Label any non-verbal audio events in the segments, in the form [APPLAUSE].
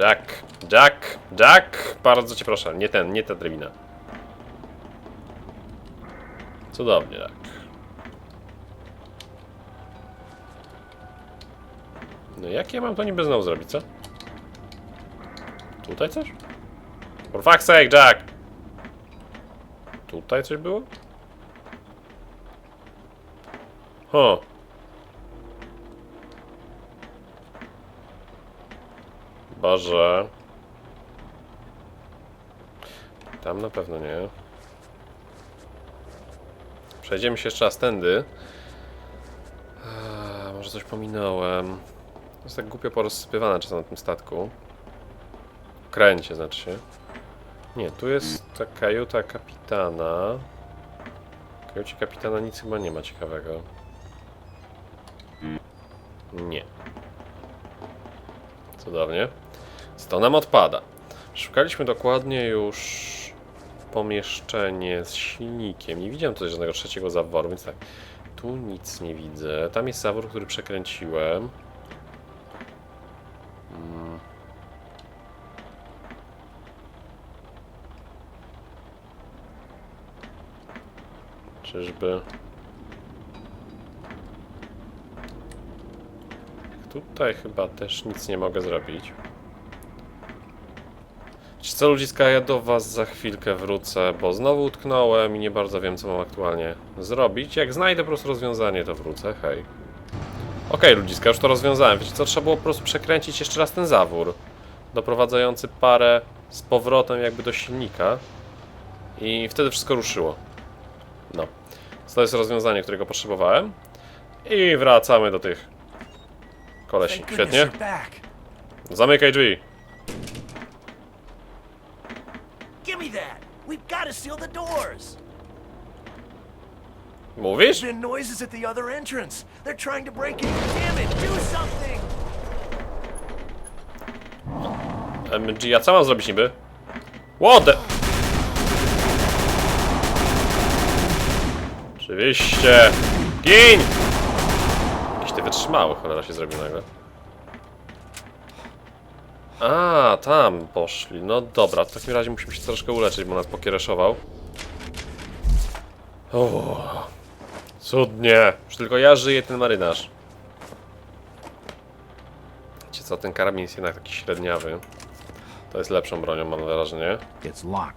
Jack, Jack, Jack! Bardzo cię proszę, nie ten, nie ta drabina. Cudownie, Jack. No jak ja mam to niby znowu zrobić, co? Tutaj coś? For fuck's sake, Jack! Tutaj coś było? Ho. Boże. Tam na pewno nie. Przejdziemy się jeszcze raz tędy. A, może coś pominąłem. To jest tak głupio porozsypywane czasem na tym statku. Kręcie znaczy się. Nie, tu jest ta kajuta kapitana. W kajucie kapitana nic chyba nie ma ciekawego. Nie. Cudownie. To nam odpada. Szukaliśmy dokładnie już pomieszczenie z silnikiem. Nie widziałem tutaj żadnego trzeciego zaworu, więc tak. Tu nic nie widzę. Tam jest zawór, który przekręciłem. Mm. Czyżby... Tutaj chyba też nic nie mogę zrobić. Co ludziska, ja do was za chwilkę wrócę, bo znowu utknąłem i nie bardzo wiem co mam aktualnie zrobić. Jak znajdę po prostu rozwiązanie, to wrócę, hej. Okej ludziska, już to rozwiązałem. Wiecie co, trzeba było po prostu przekręcić jeszcze raz ten zawór. Doprowadzający parę z powrotem jakby do silnika. I wtedy wszystko ruszyło. No. To jest rozwiązanie, którego potrzebowałem. I wracamy do tych kolesi. Świetnie. Zamykaj drzwi. To seal the doors. Mówisz? There's been noises at the other entrance. They're trying to break in. Damn it! Do something. MG, a co mam zrobić niby? What the... Oczywiście! Gin! Jakiś ty wytrzymały, cholera się zrobił nagle. A, tam poszli. No dobra, w takim razie musimy się troszkę uleczyć, bo nas pokiereszował. O, cudnie. Już tylko ja żyję, ten marynarz. Wiecie co, ten karabin jest jednak taki średniawy. To jest lepszą bronią, mam wrażenie.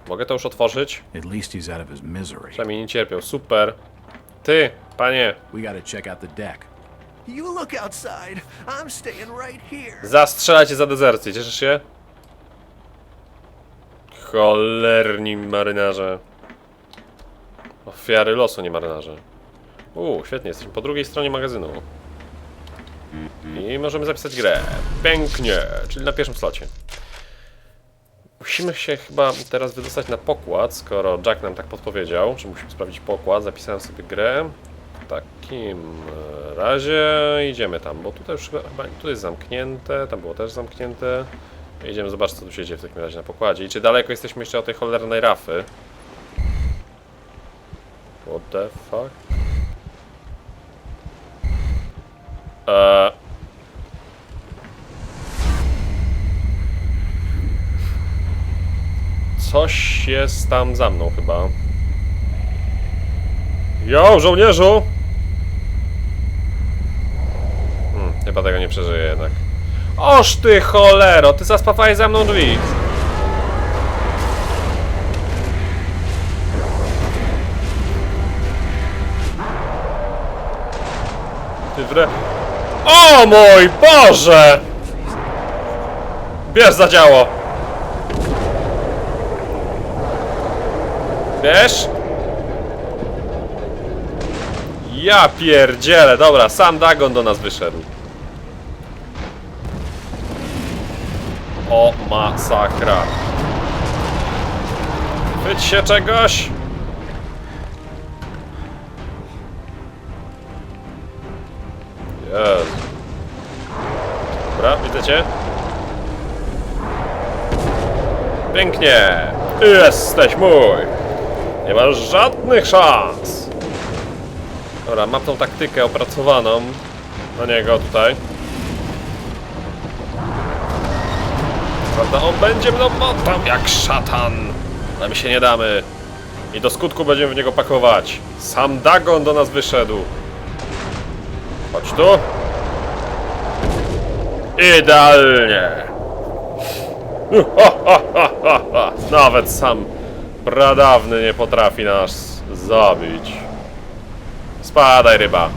Mogę to już otworzyć? Przynajmniej nie cierpiał. Super. Ty, panie, We gotta check out the deck. You look outside. I'm staying right here. za dezercję. Cieszysz się? Cholerni marynarze. Ofiary losu, nie marynarze. Uuu, świetnie, jesteśmy po drugiej stronie magazynu. I możemy zapisać grę. Pięknie, czyli na pierwszym slocie. Musimy się chyba teraz wydostać na pokład, skoro Jack nam tak podpowiedział, że musimy sprawdzić pokład. Zapisałem sobie grę. Takim e, razie idziemy tam, bo tutaj już chyba tu jest zamknięte, tam było też zamknięte. Idziemy zobaczyć, co tu się dzieje w takim razie na pokładzie. I czy daleko jesteśmy jeszcze od tej cholernej rafy? What the fuck? Eee... Coś jest tam za mną chyba. Jo, żołnierzu! Hmm, chyba tego nie przeżyję jednak. Oż ty cholero, ty zaspawałeś za mną drzwi. Ty wre... O mój Boże! Bierz za działo! Wiesz? Ja pierdzielę, dobra, sam Dagon do nas wyszedł. O masakra. Chwyć się czegoś. Jezu. Dobra, widzę cię. Pięknie. Jesteś mój. Nie masz żadnych szans. Dobra, mam tą taktykę opracowaną na niego tutaj. Prawda? On będzie mną motał jak szatan. Ale my się nie damy. I do skutku będziemy w niego pakować. Sam Dagon do nas wyszedł. Chodź tu. Idealnie. [LAUGHS] Nawet sam pradawny nie potrafi nas zabić. Spadaj ryba.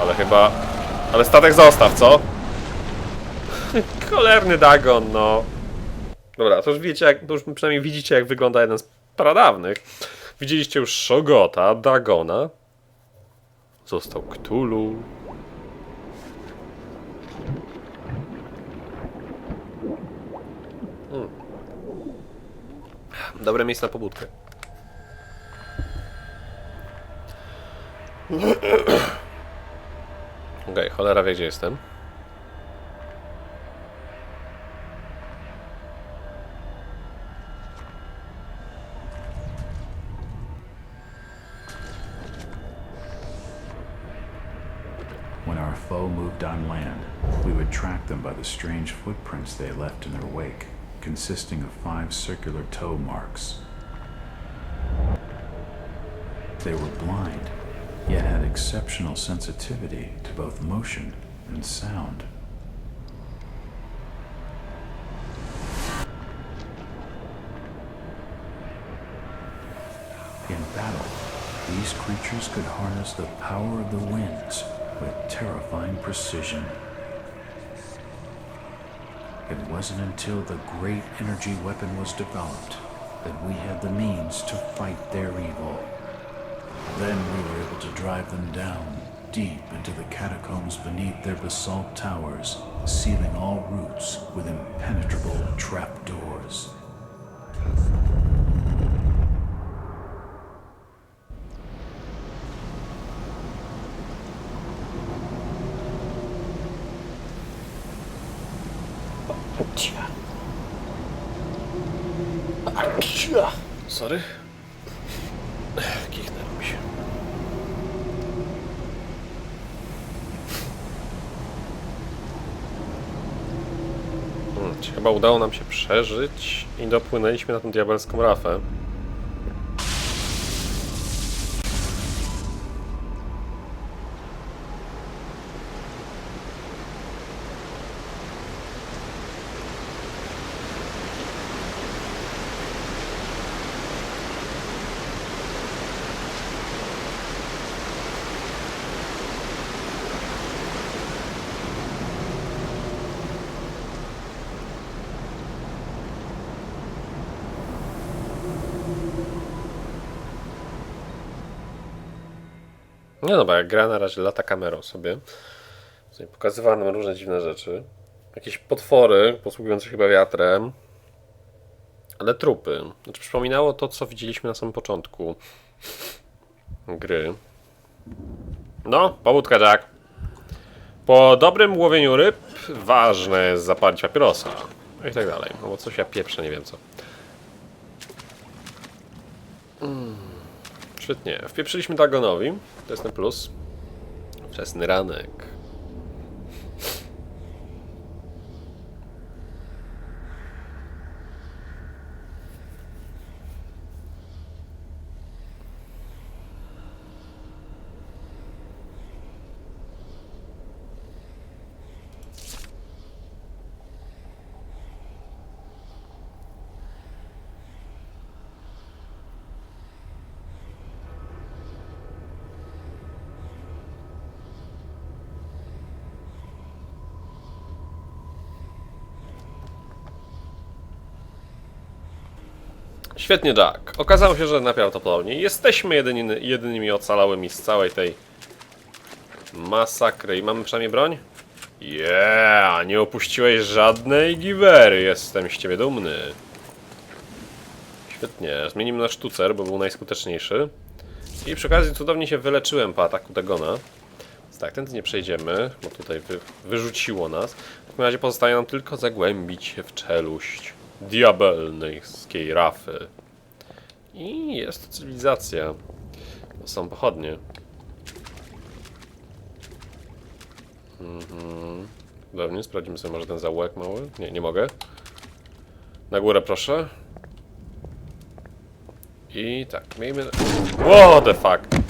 Ale chyba... Ale statek zostaw, co? Cholerny Dagon, no. Dobra, to już wiecie, jak, to już przynajmniej widzicie, jak wygląda jeden z pradawnych. Widzieliście już Shogota, Dagona. Został Cthulhu. Mm. Dobre miejsce na pobudkę. Okej, cholera wie, gdzie jestem. Our foe moved on land, we would track them by the strange footprints they left in their wake, consisting of five circular toe marks. They were blind, yet had exceptional sensitivity to both motion and sound. In battle, these creatures could harness the power of the winds with terrifying precision. It wasn't until the great energy weapon was developed that we had the means to fight their evil. Then we were able to drive them down deep into the catacombs beneath their basalt towers, sealing all routes with impenetrable trapdoors. Sorry. Kichnęło mi się. Hmm, Chyba udało nam się przeżyć i dopłynęliśmy na tą diabelską rafę. No, bo jak gra na razie lata kamerą sobie, nam różne dziwne rzeczy. Jakieś potwory, posługujące się chyba wiatrem, ale trupy. Znaczy przypominało to, co widzieliśmy na samym początku gry. No, pobudka Jack. Po dobrym łowieniu ryb ważne jest zapalić papierosa. No i tak dalej. No bo coś ja pieprzę, nie wiem co. Świetnie. Wpieprzyliśmy Dagonowi. To jest ten plus. Wczesny ranek. Świetnie, Jack. Okazało się, że najprawdopodobniej jesteśmy jedynymi, jedynymi ocalałymi z całej tej masakry. I mamy przynajmniej broń? Yeah, nie opuściłeś żadnej giwery. Jestem z ciebie dumny. Świetnie. Zmienimy na sztucer, bo był najskuteczniejszy. I przy okazji cudownie się wyleczyłem po ataku Dagona. Tak, tędy nie przejdziemy, bo tutaj wy, wyrzuciło nas. W takim razie pozostaje nam tylko zagłębić się w czeluść diabelskiej rafy. I jest to cywilizacja. To są pochodnie. Mhm. Sprawdzimy sobie może ten zaułek mały. Nie, nie mogę. Na górę proszę. I tak, miejmy... What the fuck?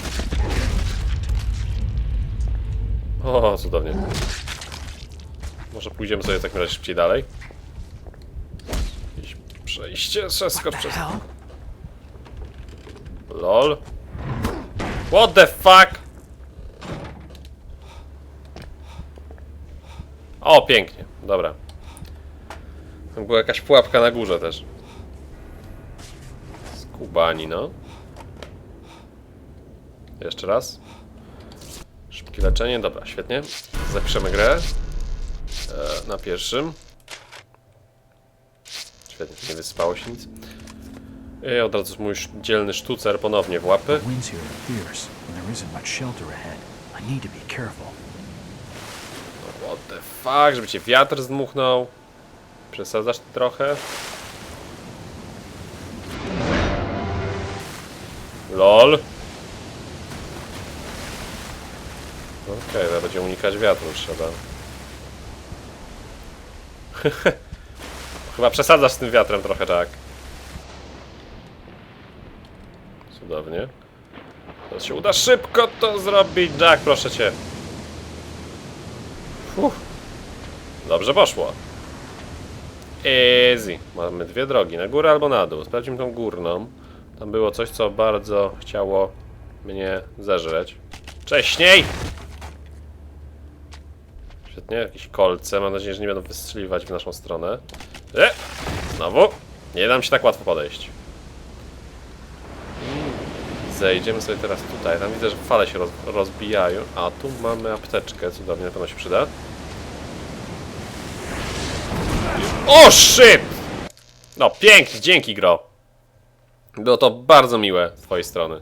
O, cudownie. Może pójdziemy sobie w takim razie szybciej dalej. Przejście, przeskocz przez... LOL. What the fuck? O, pięknie. Dobra. Tam była jakaś pułapka na górze też. Skubani, no. Jeszcze raz. Szybkie leczenie, dobra, świetnie. Zapiszemy grę. E, na pierwszym. Świetnie, nie wysypało się nic. I od razu mój dzielny sztucer ponownie w łapy. What the fuck, żeby cię wiatr zdmuchnął. Przesadzasz trochę? LOL. Okej, okay, będzie unikać wiatru trzeba. [LAUGHS] Chyba przesadzasz z tym wiatrem trochę, tak. Cudownie. To się uda szybko to zrobić, Jack, proszę cię. Uff. Dobrze poszło. Easy. Mamy dwie drogi, na górę albo na dół. Sprawdźmy tą górną. Tam było coś, co bardzo chciało mnie zeżreć. Wcześniej! Świetnie, jakieś kolce. Mam nadzieję, że nie będą wystrzeliwać w naszą stronę. E! Znowu! Nie dam się tak łatwo podejść. Zejdziemy sobie teraz tutaj. Tam widzę, że fale się roz, rozbijają. A tu mamy apteczkę, cudownie, na pewno się przyda. O shit! No pięknie, dzięki gro. Było to bardzo miłe z twojej strony.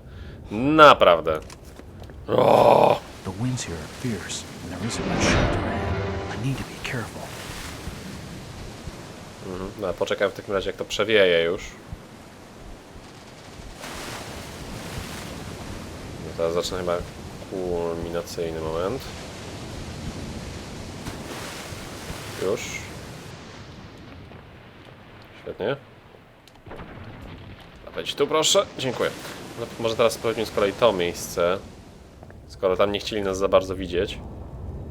Naprawdę. O, The winds here are fierce, and there isn't much shelter. I need to be careful. no, poczekaj w takim razie jak to przewieje już. No, teraz zacznę chyba kulminacyjny moment. Już. Świetnie. Wejdź tu proszę. Dziękuję. No, może teraz sprawdźmy z kolei to miejsce. Skoro tam nie chcieli nas za bardzo widzieć.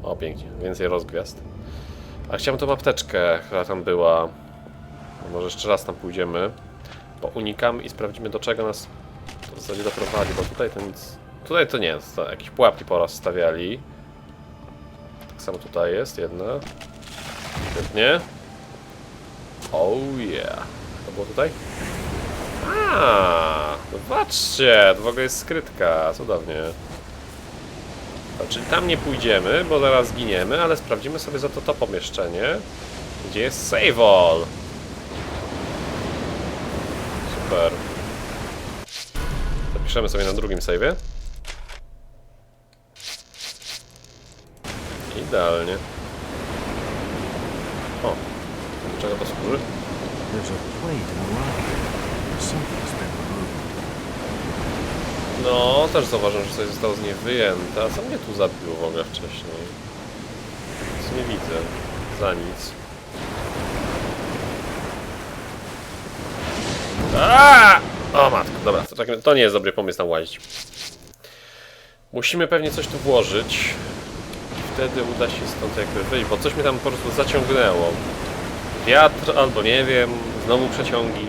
O, pięknie. Więcej rozgwiazd. A chciałem tą apteczkę, która tam była. No może jeszcze raz tam pójdziemy. Bo unikamy i sprawdzimy do czego nas to w zasadzie doprowadzi, bo tutaj to nic... Tutaj to nie jest, to jakieś pułapki porozstawiali. Tak samo tutaj jest jedna. Świetnie. Oh yeah. To było tutaj? A, zobaczcie, to w ogóle jest skrytka, cudownie. Czyli tam nie pójdziemy, bo zaraz zginiemy, ale sprawdzimy sobie za to to pomieszczenie, gdzie jest save all. Super. Zapiszemy sobie na drugim save'ie. Idealnie. O, do czego to służy? No, też zauważyłem, że coś zostało z niej wyjęte. A co mnie tu zabiło w ogóle wcześniej? Nic nie widzę. Za nic. O matko, dobra, to, tak, to nie jest dobry pomysł tam łazić. Musimy pewnie coś tu włożyć. Wtedy uda się stąd jakby wyjść, bo coś mnie tam po prostu zaciągnęło. Wiatr albo nie wiem, znowu przeciągi.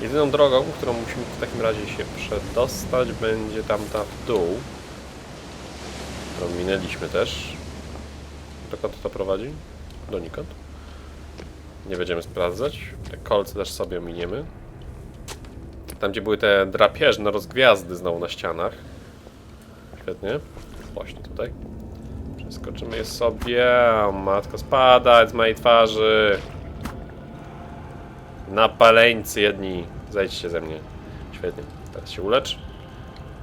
Jedyną drogą, którą musimy w takim razie się przedostać, będzie tamta w dół. Którą minęliśmy też. Dokąd to prowadzi? Donikąd. Nie będziemy sprawdzać. Te kolce też sobie ominiemy. Tam, gdzie były te drapieżne rozgwiazdy znowu na ścianach. Świetnie. Właśnie tutaj. Przeskoczymy je sobie. Matko, spadać z mojej twarzy. Napaleńcy jedni. Zejdźcie ze mnie. Świetnie. Teraz się ulecz.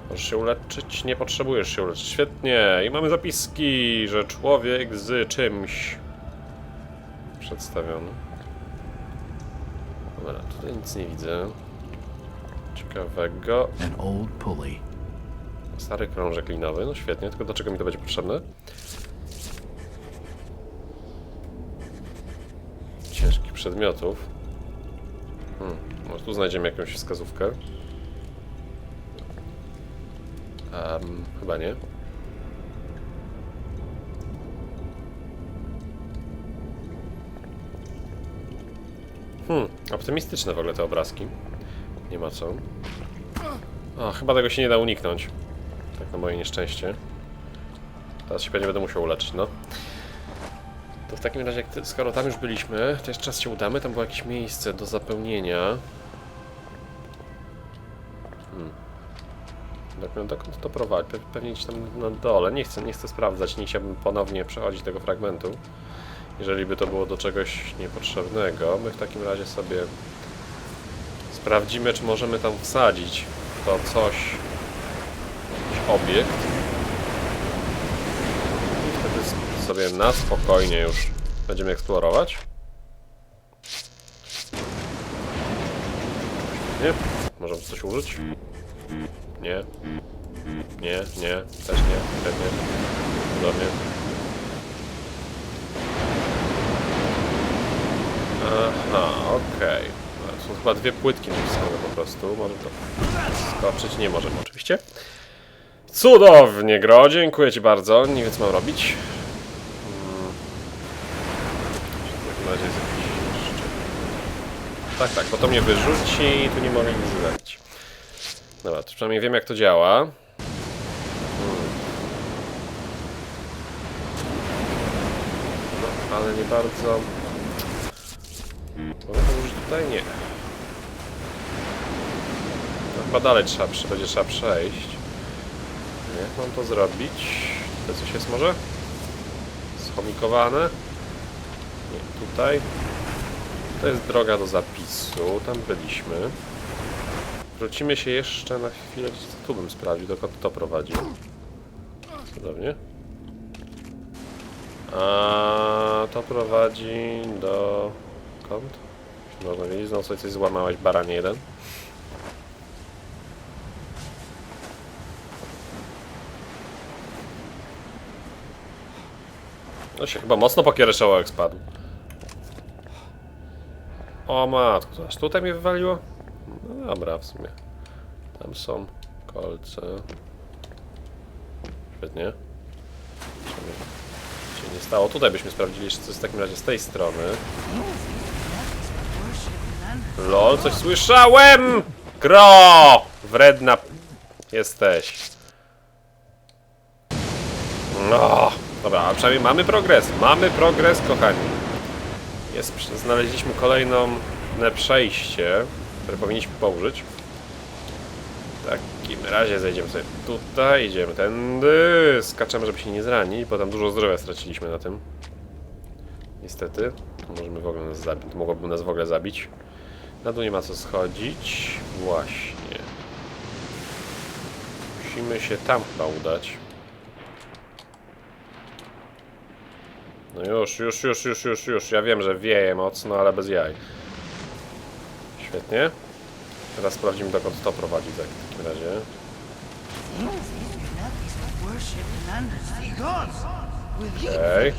Możesz się uleczyć? Nie potrzebujesz się uleczyć. Świetnie. I mamy zapiski, że człowiek z czymś przedstawiony. Dobra, tutaj nic nie widzę. Ciekawego. An old pulley. Stary krążek linowy, no świetnie, tylko do czego mi to będzie potrzebne? przedmiotów. Hmm, może tu znajdziemy jakąś wskazówkę. Em, chyba nie. Hmm, optymistyczne w ogóle te obrazki. Nie ma co. A, chyba tego się nie da uniknąć. Tak na moje nieszczęście. Teraz się pewnie będę musiał uleczyć, no. To w takim razie, skoro tam już byliśmy, to jeszcze czas się udamy. Tam było jakieś miejsce do zapełnienia. Hmm. Dokąd, dokąd to prowadzi? Pe- Pewnie gdzieś tam na dole. Nie chcę, nie chcę sprawdzać. Nie chciałbym ponownie przechodzić tego fragmentu. Jeżeli by to było do czegoś niepotrzebnego, my w takim razie sobie sprawdzimy, czy możemy tam wsadzić to coś, jakiś obiekt. I wtedy sobie na spokojnie już będziemy eksplorować. Nie? Możemy coś użyć? Nie. Nie, nie, też nie, pewnie. Podobnie. Aha, okej. No, Są chyba dwie płytki naciskowe po prostu. Może to skoczyć? Nie możemy oczywiście. Cudownie, Gro, dziękuję Ci bardzo. Nie wiem, co mam robić. Hmm. W takim razie jeszcze... Tak, tak, bo to mnie wyrzuci i tu nie mogę nic zrobić. Dobra, to przynajmniej wiem, jak to działa. Hmm. Ale nie bardzo... Mogę to użyć tutaj? Nie. Chyba dalej trzeba, będzie trzeba przejść. Jak mam to zrobić? Tutaj coś jest może? Schomikowane? Nie, tutaj. To jest droga do zapisu, tam byliśmy. Wrócimy się jeszcze na chwilę, tu bym sprawdził, dokąd to prowadzi. Cudownie. A to prowadzi do... Kąt? Można wiedzieć, znowu coś złamałeś, baranie jeden. No się chyba mocno pokiereszało jak spadł. O matko, aż tutaj mnie wywaliło? No dobra, w sumie. Tam są kolce. Świetnie. Żeby się nie stało. Tutaj byśmy sprawdzili jeszcze coś w takim razie z tej strony. LOL, coś słyszałem! Gro! Wredna jesteś. No, dobra, a przynajmniej mamy progres. Mamy progres, kochani. Jest, znaleźliśmy kolejną przejście, które powinniśmy położyć. W takim razie zejdziemy sobie tutaj, idziemy tędy, skaczemy, żeby się nie zranić, bo tam dużo zdrowia straciliśmy na tym. Niestety, możemy w ogóle nas zabić, mogłoby nas w ogóle zabić. Na dół nie ma co schodzić. Właśnie. Musimy się tam chyba udać. No już, już, już, już, już, już. Ja wiem, że wieje mocno, ale bez jaj. Świetnie. Teraz sprawdzimy dokąd to prowadzi tak w takim razie. Okej.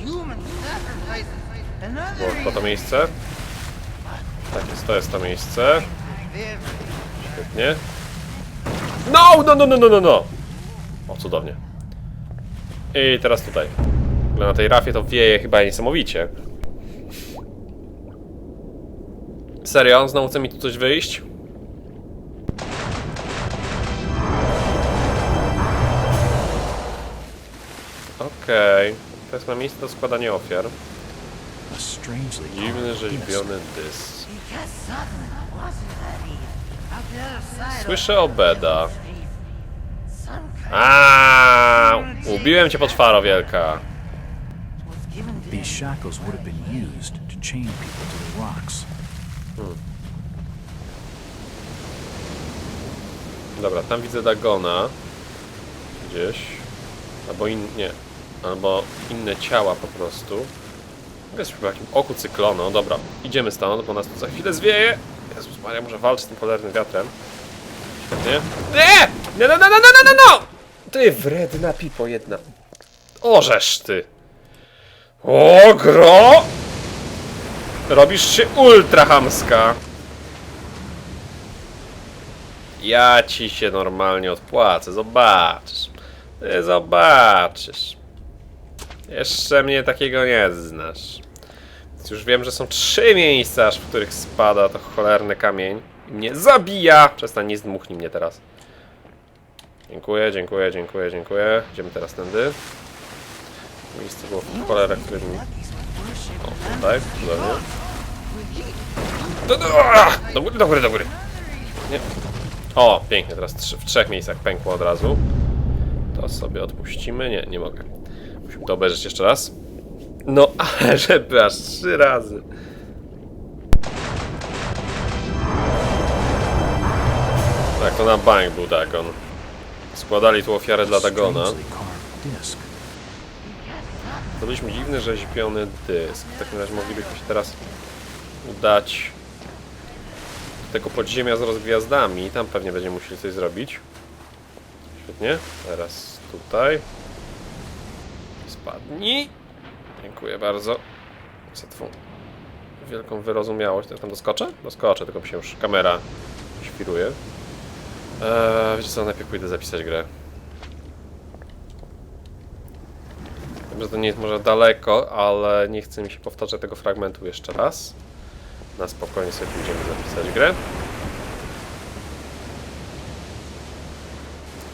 Chyba to miejsce? Tak jest, to jest to miejsce. Świetnie. No, no, no, no, no, no, no! O, cudownie. I teraz tutaj. Ogóle Na tej rafie to wieje chyba niesamowicie. Serio? Znowu chce mi tu coś wyjść? Okej. To jest na miejsce do składania ofiar. Dziwny, rzeźbiony dys. Słyszę obeda. A, Ubiłem cię potwaro wielka. These shackles would have been used to chain people to the rocks. Dobra, tam widzę Dagona. Gdzieś. Albo in... nie. Albo inne ciała po prostu. Jest chyba w jakim oku cyklonu. Dobra, idziemy stąd, bo nas tu za chwilę zwieje. Jezus Maria, muszę walczyć z tym cholernym wiatrem. Świetnie. Nie! No, no, no, no, no, no, no! Ty wredna pipo jedna. Orzesz ty. O, gro! Robisz się ultra hamska. Ja ci się normalnie odpłacę, zobaczysz. Ty zobaczysz. Jeszcze mnie takiego nie znasz. Więc już wiem, że są trzy miejsca, aż w których spada to cholerny kamień. I mnie zabija! Przestań, nie zdmuchnij mnie teraz. Dziękuję, dziękuję, dziękuję, dziękuję. Idziemy teraz tędy. Miejsce było w cholerę, którym... O, tutaj, cudownie. Do, do, do góry, do góry, do góry. Nie. O, pięknie, teraz trzy, w trzech miejscach pękło od razu. To sobie odpuścimy. Nie, nie mogę. Musimy to obejrzeć jeszcze raz. No, [LAUGHS] ale żeby aż trzy razy. Tak, to na bank był Dagon. Składali tu ofiarę dla Dagona. Zdobyliśmy dziwny, rzeźbiony dysk. W takim razie moglibyśmy się teraz udać do tego podziemia z rozgwiazdami. Tam pewnie będziemy musieli coś zrobić. Świetnie. Teraz tutaj. Spadnij. Dziękuję bardzo za twą wielką wyrozumiałość. Ja tam doskoczę? Doskoczę, tylko mi się już kamera świruje. Eee, wiecie co, najpierw pójdę zapisać grę. Że to nie jest może daleko, ale nie chcę mi się powtarzać tego fragmentu jeszcze raz. Na spokojnie sobie pójdziemy zapisać grę.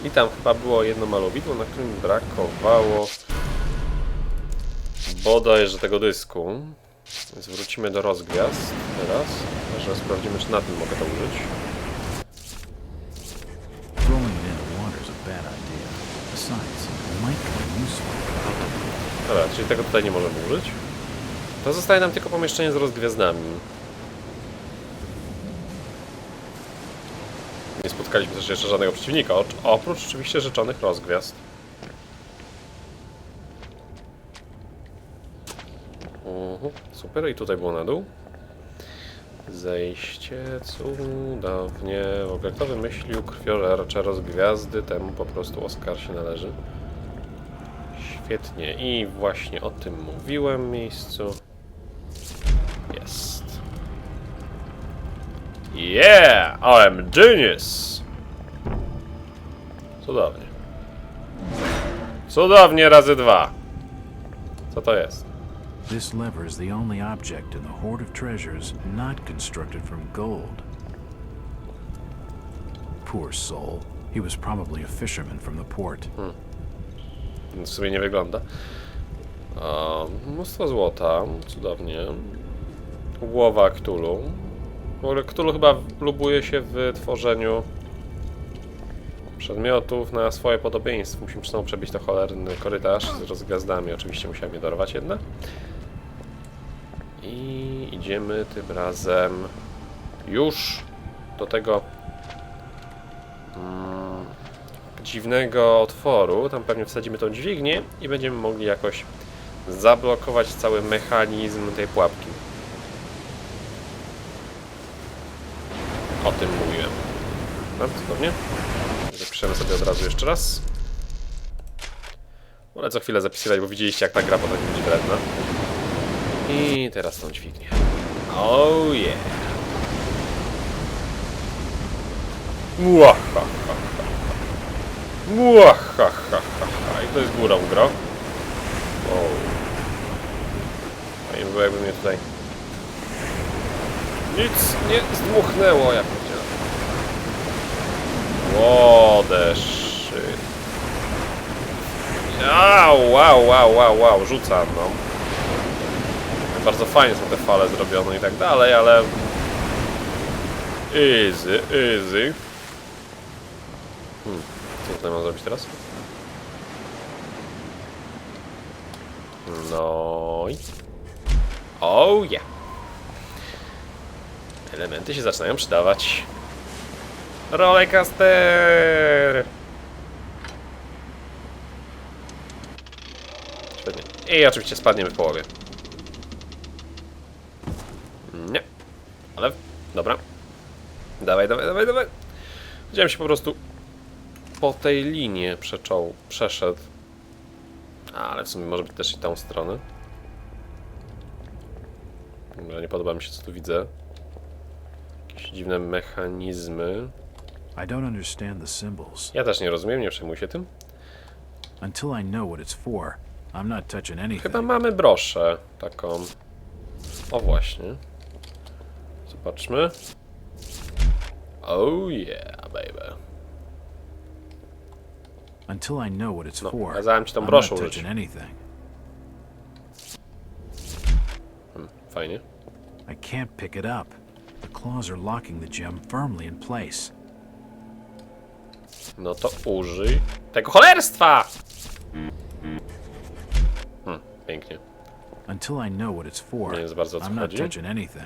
I tam chyba było jedno malowidło, na którym brakowało bodajże tego dysku. Więc wrócimy do rozgwiazd teraz. Że sprawdzimy, czy na tym mogę to użyć. Throwing it into water is a bad idea. Besides, it might come useful. Dobra, czyli tego tutaj nie możemy użyć. To zostaje nam tylko pomieszczenie z rozgwiazdami. Nie spotkaliśmy też jeszcze żadnego przeciwnika, oprócz oczywiście rzeczonych rozgwiazd. Mhm, super, i tutaj było na dół. Zejście cudownie. W ogóle kto wymyślił krwiożercze rozgwiazdy, temu po prostu Oscar się należy. Świetnie. I właśnie o tym mówiłem miejscu. Jest. Yeah! I'm genius! Cudownie. Cudownie razy dwa. Co to jest? This lever is the only object in the hoard of treasures not constructed from gold. Poor soul. He was probably a fisherman from the port. W sumie nie wygląda. A, mnóstwo złota. Cudownie. Głowa Cthulhu. W ogóle Cthulhu chyba lubuje się w tworzeniu przedmiotów na swoje podobieństwo. Musimy znowu przebić to cholerny korytarz z rozgwiazdami. Oczywiście musiałem je dorwać jedna. I idziemy tym razem już do tego mm, dziwnego otworu. Tam pewnie wsadzimy tą dźwignię i będziemy mogli jakoś zablokować cały mechanizm tej pułapki. O tym mówiłem. Bardzo cudownie. Zapiszemy sobie od razu jeszcze raz. Wolę co chwilę zapisywać, bo widzieliście jak ta gra potrafi być wredna. I teraz tą dźwignię. Oh yeah. Muahaha. Muahaha. I to jest górą gro. Wow. Fajnie by było jakby mnie tutaj nic nie zdmuchnęło, jak powiedziałem. Shit. Au, wow, wow, wow, wow, rzucam, no. Bardzo fajnie są te fale zrobione i tak dalej, ale... Easy, easy. Hmm, co tutaj mam zrobić teraz? No i... Oh yeah. Elementy się zaczynają przydawać. Rollercoaster! Świetnie. I oczywiście spadniemy w połowie. Nie. Ale... Dobra. Dawaj, dawaj, dawaj, dawaj. Widziałem się po prostu po tej linie przeczoł, przeszedł. Ale w sumie może być też i tą stronę. Dobra, nie podoba mi się co tu widzę. Jakieś dziwne mechanizmy. I don't understand the symbols. Ja też nie rozumiem, nie przejmuj się tym. Until I know what it's for, I'm not touching anything. Chyba mamy broszę taką. O właśnie. Zobaczmy. Oh yeah, baby. Until I know what it's No, for, kazałem ci tą I'm broszę not użyć. touching anything. Fajnie. I can't pick it up. The claws are locking the gem firmly in place. No to użyj tego cholerstwa! Hmm, pięknie. Until I know what it's for, Nie jest bardzo o co I'm not chodzi. touching anything.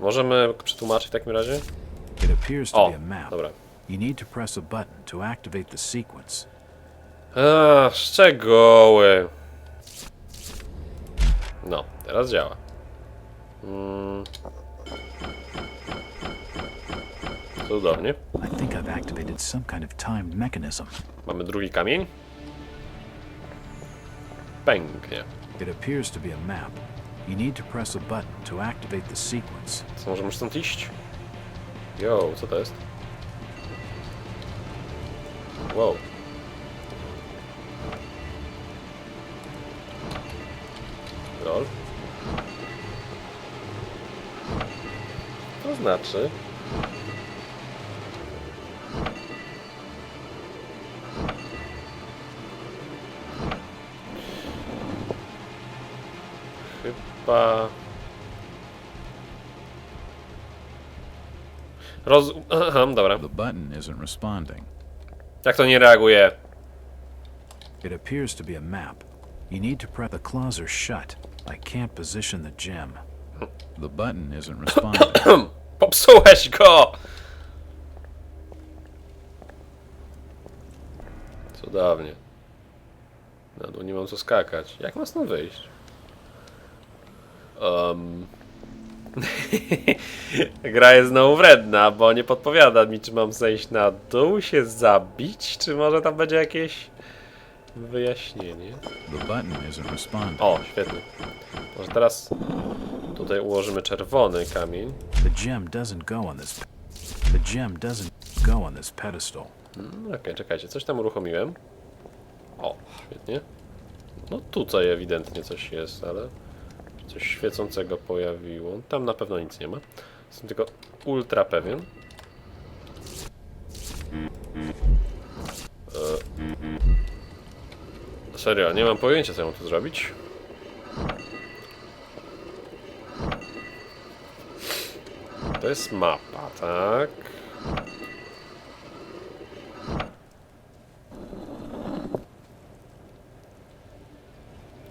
Możemy przetłumaczyć w takim razie? It appears to O, be a map. dobra. You need to press a button to activate the sequence. Ach, szczegóły. No, teraz działa. Mm. Cudownie. I think I've activated some kind of timed mechanism. Mamy drugi kamień. Pięknie. It appears to be a map. You need to press a button to activate the sequence. Co, możemy stąd iść? Yo, co to jest? Wow. Lol. To znaczy... Chyba... Roz... Aha, dobra. The button isn't responding. Jak to nie reaguje? It appears to be a map. You need to press. The claws are shut. I can't position the gem. The button isn't responding. [COUGHS] Popsułeś go! Cudownie. Na dół nie mam co skakać. Jak ma stąd wyjść? Um... [LAUGHS] Gra jest znowu wredna, bo nie podpowiada mi, czy mam zejść na dół, się zabić, czy może tam będzie jakieś wyjaśnienie. O, świetnie. Może teraz tutaj ułożymy czerwony kamień. The gem doesn't go on this. The gem doesn't go on this pedestal. Mm, Okej, czekajcie, coś tam uruchomiłem. O, świetnie. No tutaj ewidentnie coś jest, ale coś świecącego pojawiło. Tam na pewno nic nie ma. Jestem tylko ultra pewien. E... Serio, nie mam pojęcia co ja mam tu zrobić. To jest mapa, tak?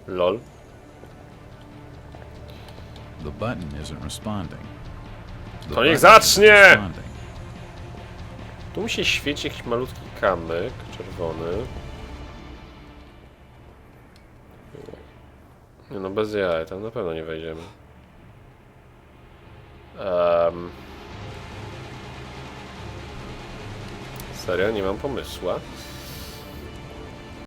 Lol. Button isn't responding. To niech zacznie! Tu mi się świeci jakiś malutki kamyk czerwony. Nie no, bez jaj, tam na pewno nie wejdziemy. Um. Serio, nie mam pomysłu.